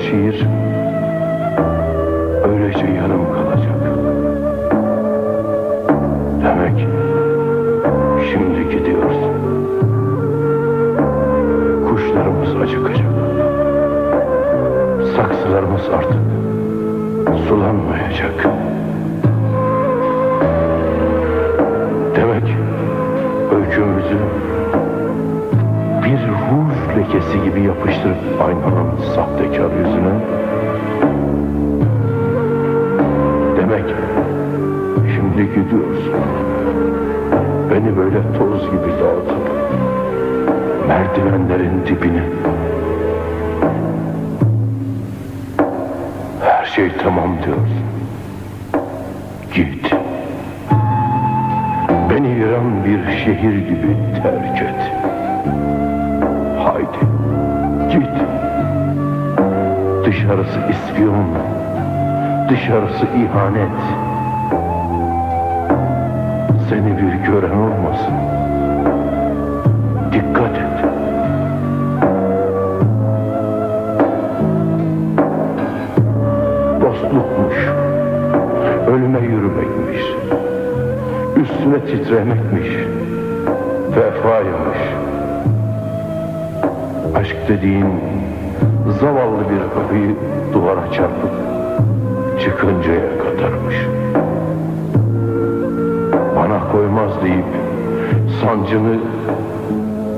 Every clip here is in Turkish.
şiir öylece yarım kalacak. Demek şimdi gidiyoruz. Kuşlarımız acıkacak. Saksılarımız artık sulanmayacak. Demek öykümüzü ruj lekesi gibi yapıştırıp aynanın sahtekar yüzüne Demek şimdi gidiyorsun. Beni böyle toz gibi dağıtıp merdivenlerin dibine. Her şey tamam diyorsun. Git. Beni yıran bir şehir gibi terk et. Haydi. Git. Dışarısı ispiyon. Dışarısı ihanet. Seni bir gören olmasın. Dikkat et. Dostlukmuş. Ölüme yürümekmiş. Üstüne titremekmiş. Vefaymış. Aşk dediğin zavallı bir kapıyı duvara çarpıp çıkıncaya kadarmış. Bana koymaz deyip sancını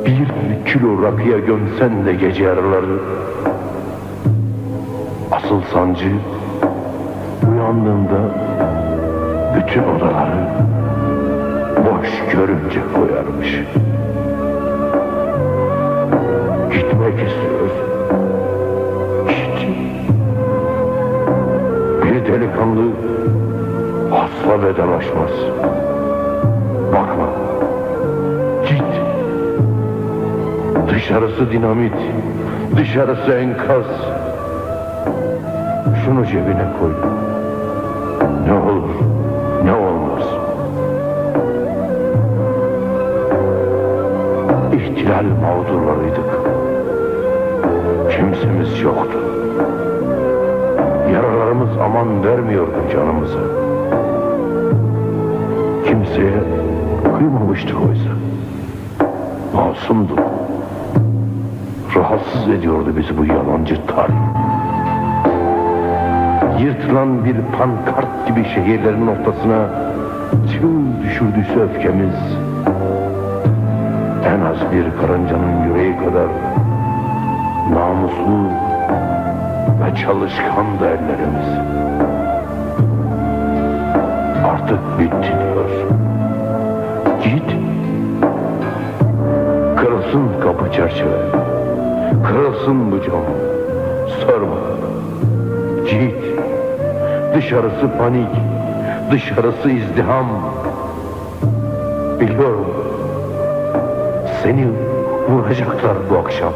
bir kilo rakıya gömsen de gece yarıları asıl sancı uyandığında bütün odaları boş görünce koyarmış. Gitmek istiyorsun. Git. Bir delikanlı asla vedalaşmaz. Bakma. Git. Dışarısı dinamit. Dışarısı enkaz. Şunu cebine koy. Ne olur, ne olmaz. İhtilal mağdurlarıydık. Kimsemiz yoktu. Yaralarımız aman vermiyordu canımıza. Kimseye kıymamıştık oysa. Masumduk. Rahatsız ediyordu bizi bu yalancı tarih. Yırtılan bir pankart gibi şehirlerin ortasına çığ düşürdüyse öfkemiz en az bir karıncanın yüreği kadar namuslu ve çalışkan da ellerimiz. Artık bitti diyorsun. Git. Kırılsın kapı çerçeve. Kırılsın bu cam. Sorma. Git. Dışarısı panik. Dışarısı izdiham. Biliyorum. Seni vuracaklar bu akşam.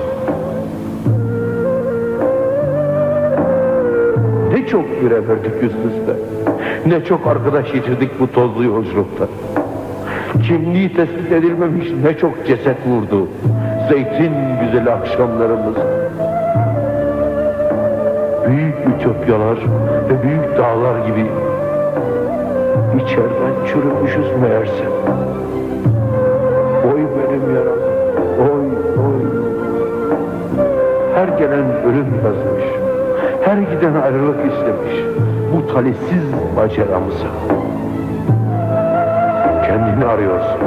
Ne çok görev verdik üst üste. Ne çok arkadaş yitirdik bu tozlu yolculukta. Kimliği tespit edilmemiş ne çok ceset vurdu. Zeytin güzeli akşamlarımız. Büyük ütopyalar ve büyük dağlar gibi içeriden çürümüşüz meğerse. Oy benim yaram, oy oy. Her gelen ölüm yazmış. Her giden ayrılık istemiş. Bu talihsiz maceramıza. Kendini arıyorsun.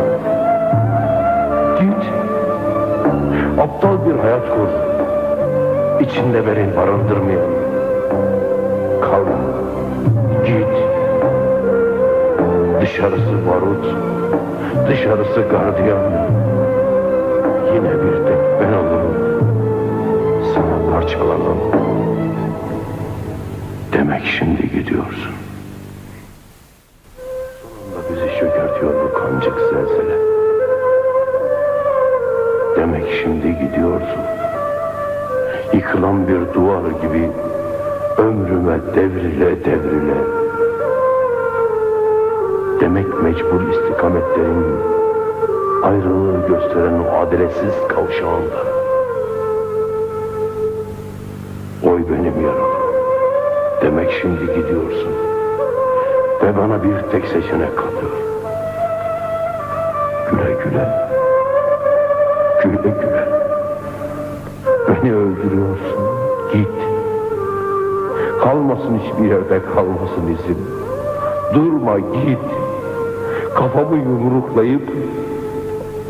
Git. Aptal bir hayat kur. İçinde beni barındırmayan. Kal. Git. Dışarısı barut. Dışarısı gardiyan. Yine bir tek ben olurum. Sana parçalanan. Demek şimdi gidiyorsun. Sonunda bizi çökertiyor bu kancık zelzele. Demek şimdi gidiyorsun. Yıkılan bir duvar gibi ömrüme devrile devrile. Demek mecbur istikametlerin ayrılığı gösteren o adaletsiz kavşağında. Oy benim yaram. Demek şimdi gidiyorsun. Ve bana bir tek seçenek kalıyor. Güle güle. Güle güle. Beni öldürüyorsun. Git. Kalmasın hiçbir yerde kalmasın izin. Durma git. Kafamı yumruklayıp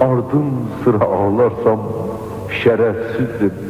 ardın sıra ağlarsam şerefsizim.